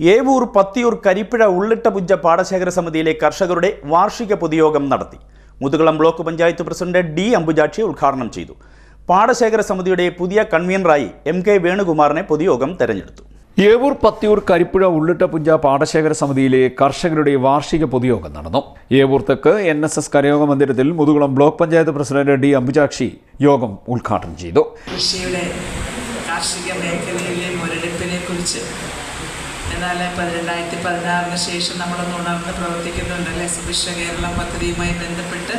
ഏവൂർ പത്തിയൂർ കരിപ്പിഴ ഉള്ളിട്ടപുഞ്ച പാടശേഖര സമിതിയിലെ കർഷകരുടെ വാർഷിക പൊതുയോഗം നടത്തി. Muthukulam block panchayat president D Ambujakshi ഉദ്ഘാടനം ചെയ്തു. പാടശേഖര സമിതിയുടെ പുതിയ കൺവീനറായി എം കെ വേണുകുമാറിനെ പൊതുയോഗം തെരഞ്ഞെടുത്തു. ഏവൂർ പത്തിയൂർ കരിപ്പുഴ ഉള്ളിട്ടപുഞ്ച പാടശേഖര സമിതിയിലെ കർഷകരുടെ വാർഷിക പൊതുയോഗം നടന്നു. ഏവൂർ തെക്ക് എൻ എസ് എസ് കരയോഗ മന്ദിരത്തിൽ Muthukulam block panchayat president D Ambujakshi യോഗം ഉദ്ഘാടനം ചെയ്തു. കൃഷിയുടെ കാർഷിക മേഖലയിലെ മുരടിപ്പിനെ കുറിച്ച് എന്നാൽ രണ്ടായിരത്തി പതിനാറിന് ശേഷം നമ്മളൊന്ന് ഉണർന്ന് പ്രവർത്തിക്കുന്നുണ്ടല്ലേ? സുഭിക്ഷ കേരളം പദ്ധതിയുമായി ബന്ധപ്പെട്ട്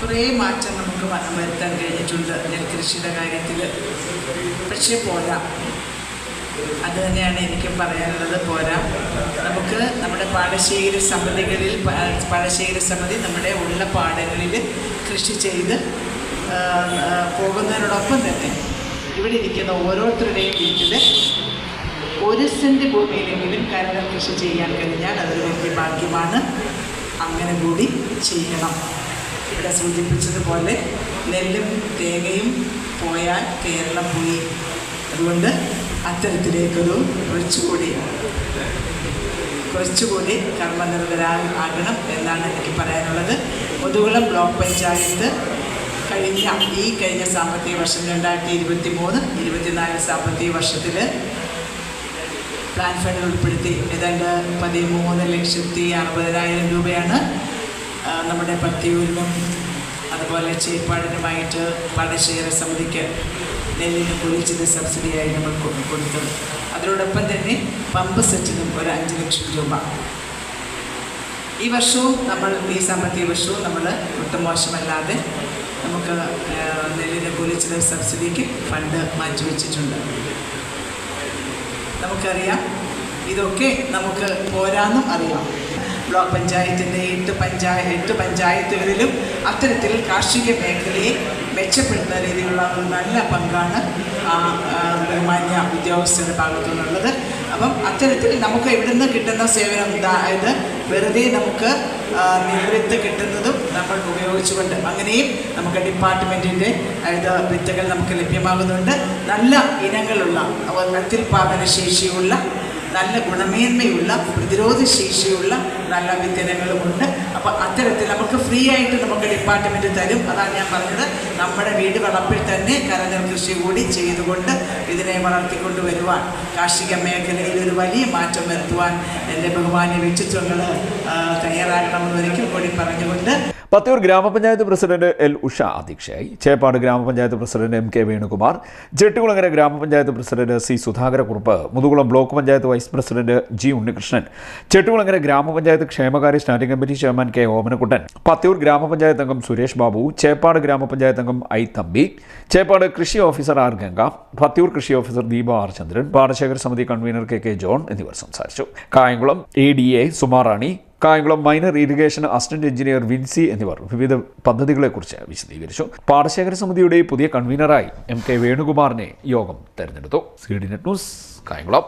കുറേ മാറ്റം നമുക്ക് വരുത്താൻ കഴിഞ്ഞിട്ടുണ്ട്. നെൽകൃഷിയുടെ കാര്യത്തിൽ പക്ഷേ പോരാ. അത് തന്നെയാണ് എനിക്കും പറയാനുള്ളത്. പോരാ. നമുക്ക് നമ്മുടെ പാടശേഖര സമിതികളിൽ പാടശേഖര സമിതി നമ്മുടെ ഉള്ള പാടങ്ങളിൽ കൃഷി ചെയ്ത് പോകുന്നതിനോടൊപ്പം തന്നെ ഇവിടെ ഇരിക്കുന്ന ഓരോരുത്തരുടെയും വീട്ടിൽ ഒരു സെന്റ് ഭൂമിയിലെങ്കിലും കരകൾ കൃഷി ചെയ്യാൻ കഴിഞ്ഞാൽ അതൊരു വലിയ ഭാഗ്യമാണ്. അങ്ങനെ കൂടി ചെയ്യണം. ഇവിടെ സൂചിപ്പിച്ചതുപോലെ നെല്ലും തേങ്ങയും പോയാൽ കേരളം പോയി. അതുകൊണ്ട് അത്തരത്തിലേക്കൊരു കുറച്ചുകൂടി കുറച്ചുകൂടി കർമ്മനിർഭരാകണം എന്നാണ് എനിക്ക് പറയാനുള്ളത്. മുതുകുളം ബ്ലോക്ക് പഞ്ചായത്ത് കഴിഞ്ഞ ഈ കഴിഞ്ഞ സാമ്പത്തിക വർഷം രണ്ടായിരത്തി ഇരുപത്തി മൂന്ന് ഇരുപത്തിനാല് സാമ്പത്തിക വർഷത്തിൽ പ്ലാൻ ഫണ്ടിൽ ഉൾപ്പെടുത്തി. ഏതാണ്ട് പതിമൂന്ന് ലക്ഷത്തി അറുപതിനായിരം രൂപയാണ് നമ്മുടെ പത്തിയൂരിനും അതുപോലെ ചേപ്പാടിനുമായിട്ട് പാടശേഖര സമിതിക്ക് നെല്ലിന് കുഴിച്ചത് സബ്സിഡിയായി നമ്മൾ കൊടുത്തത്. അതിനോടൊപ്പം തന്നെ പമ്പ് സെറ്റിനും ഒരു അഞ്ച് ലക്ഷം രൂപ. ഈ വർഷവും നമ്മൾ ഈ സാമ്പത്തിക വർഷവും നമ്മൾ ഒട്ടും മോശമല്ലാതെ നമുക്ക് നെല്ലിന് കുലിച്ചത് സബ്സിഡിക്ക് ഫണ്ട് മാറ്റിവെച്ചിട്ടുണ്ട്. നമുക്കറിയാം. ഇതൊക്കെ നമുക്ക് പോരാന്നും അറിയാം. ബ്ലോക്ക് പഞ്ചായത്തിന്റെ എട്ട് പഞ്ചായത്ത് എട്ട് പഞ്ചായത്തുകളിലും അത്തരത്തിൽ കാർഷിക മേഖലയെ മെച്ചപ്പെടുത്തുന്ന രീതിയിലുള്ള നല്ല പങ്കാണ് ബഹുമാന്യ ഉദ്യോഗസ്ഥരുടെ ഭാഗത്തു നിന്നുള്ളത് അപ്പം അത്തരത്തിൽ നമുക്ക് ഇവിടുന്ന് കിട്ടുന്ന സേവനം അതായത് വെറുതെ നമുക്ക് നിവൃത്ത് കിട്ടുന്നതും നമ്മൾ ഉപയോഗിച്ചുകൊണ്ട് അങ്ങനെയും നമുക്ക് ഡിപ്പാർട്ട്മെന്റിന്റെ അതായത് വിത്തുകൾ നമുക്ക് ലഭ്യമാകുന്നുണ്ട്. നല്ല ഇനങ്ങളുള്ള അവ- പ്രത്യുൽപാദന ശേഷിയുള്ള നല്ല ഗുണമേന്മയുള്ള പ്രതിരോധ ശേഷിയുള്ള നല്ല വിത്തനങ്ങളുമുണ്ട് അപ്പോൾ അത്തരത്തിൽ നമുക്ക് ഫ്രീ ആയിട്ട് നമുക്ക് ഡിപ്പാർട്ട്മെന്റ് തരും. അതാണ് ഞാൻ പറഞ്ഞത്. നമ്മുടെ വീട് വളപ്പിൽ തന്നെ കരനെൽ കൃഷി കൂടി ചെയ്തുകൊണ്ട് ഇതിനെ വളർത്തിക്കൊണ്ട് വരുവാൻ കാർഷിക മേഖലയിൽ ഒരു വലിയ മാറ്റം വരുത്തുവാൻ എന്റെ ബഹുമാന്യ വ്യക്തിത്വങ്ങൾ തയ്യാറാകണമെന്ന് ഒരിക്കൽ കൂടി പറഞ്ഞുകൊണ്ട് പത്തിയൂർ ഗ്രാമപഞ്ചായത്ത് പ്രസിഡന്റ് എൽ ഉഷ അധ്യക്ഷയായി. ചേപ്പാട് ഗ്രാമപഞ്ചായത്ത് president M K Venukumar Chettikulangara ഗ്രാമപഞ്ചായത്ത് president C Sudhakarakkurup Muthukulam block panchayat vice president G Unnikrishnan Chettikulangara ഗ്രാമപഞ്ചായത്ത് ക്ഷേമകാര്യ standing committee chairman K Omanakuttan Pathiyoor ഗ്രാമപഞ്ചായത്ത് അംഗം സുരേഷ് ബാബു ചേപ്പാട് ഗ്രാമപഞ്ചായത്ത് അംഗം ഐ തമ്പി ചേപ്പാട് കൃഷി ഓഫീസർ ആർ ഗംഗ പത്തിയൂർ കൃഷി ഓഫീസർ ദീപ ആർ ചന്ദ്രൻ പാടശേഖര സമിതി കൺവീനർ കെ കെ ജോൺ എന്നിവർ സംസാരിച്ചു. Kayamkulam A D A Sumarani Kayamkulam minor irrigation assistant engineer Vincy എന്നിവർ വിവിധ പദ്ധതികളെക്കുറിച്ച് വിശദീകരിച്ചു. പാടശേഖര സമിതിയുടെ പുതിയ കൺവീനറായി എം കെ വേണുകുമാറിനെ യോഗം തെരഞ്ഞെടുത്തു. C D net news Kayamkulam.